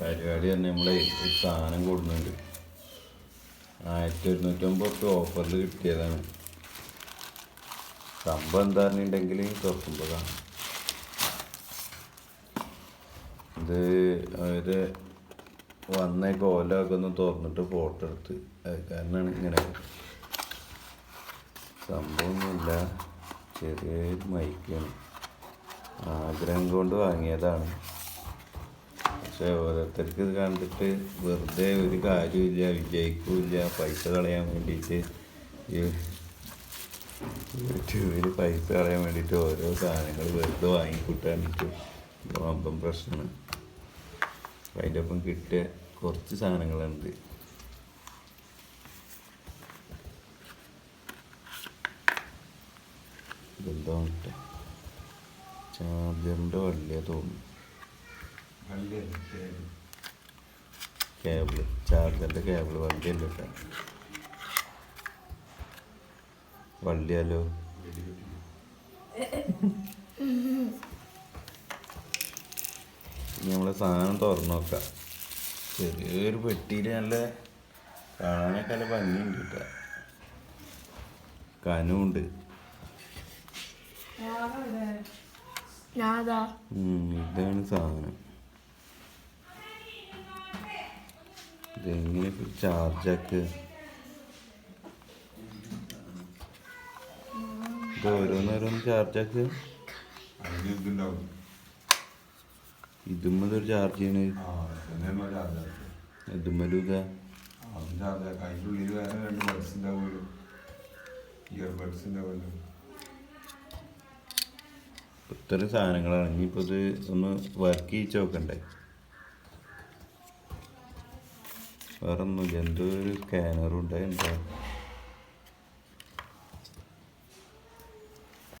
പരിപാടി തന്നെ നമ്മളെ ഒരു സാധനം കൊടുക്കുന്നുണ്ട്. ആയിരത്തി ഒരുന്നൂറ്റമ്പത് റുപ്യ ഓഫറിൽ കിട്ടിയതാണ്. സംഭവം എന്താണെന്നുണ്ടെങ്കിൽ തുറക്കുമ്പോഴാണ്. ഇത് അവർ വന്ന കോലമൊക്കെ ഒന്ന് തുറന്നിട്ട് ഫോട്ടോ എടുത്ത്. കാരണമാണ് ഇങ്ങനെ. സംഭവമൊന്നുമില്ല. ചെറിയൊരു മൈക്കാണ് ആഗ്രഹം കൊണ്ട് വാങ്ങിയതാണ്. പക്ഷെ ഓരോരുത്തർക്ക് ഇത് കണ്ടിട്ട് വെറുതെ ഒരു കാര്യമില്ല വിജയിക്കില്ല പൈസ കളയാൻ വേണ്ടിയിട്ട്. യൂട്യൂബിൽ പൈസ കളയാൻ വേണ്ടിയിട്ട് ഓരോ സാധനങ്ങൾ വെറുതെ വാങ്ങിക്കൂട്ടാനിട്ട് വമ്പം പ്രശ്നമാണ് അപ്പം അതിന്റെ ഒപ്പം കിട്ടിയ കുറച്ച് സാധനങ്ങളുണ്ട്. ഇതെന്താ ചാർജറിന്റെ വലിയ തോന്നുന്നു. കേബിൾ ചാർജറിന്റെ കേബിൾ ഉണ്ട് കേട്ടോ. വള്ളിയാലോ ഇനി നമ്മളെ സാധനം തുറന്നു നോക്കാം. ചെറിയൊരു പെട്ടിയിൽ നല്ല കാണാനൊക്കെ നല്ല ഭംഗിയുണ്ട് കേട്ടോ. കനുണ്ട് ഇതാണ് സാധനം. ഇതെങ്ങനെ ചാർജാക്ക് ഇത് ഓരോന്നോരോന്ന് ചാർജാക്ക് ഇതുമ്മതൊരു ചാർജ് ചെയ്യണ. ആ അതന്നെ ചാർജാക്കി ഇതുമ്മലും ഇതാ അതും ചാർജാക്കി അതിന്റെ ഉള്ളിൽ വേറെ രണ്ട് ബഡ്സ് ഉണ്ടാവുമല്ലോ. ഇയർ ബഡ്സ് ഉണ്ടാവുമല്ലോ. ഇത്രയും സാധനങ്ങളാണ്. ഇനിയിപ്പോൾ ഇത് ഒന്ന് വർക്ക് ചെയ്യിച്ച് നോക്കണ്ടേ? വേറെ ഒന്നുമില്ല എന്തോ ഒരു സ്കാനറും ഉണ്ടായി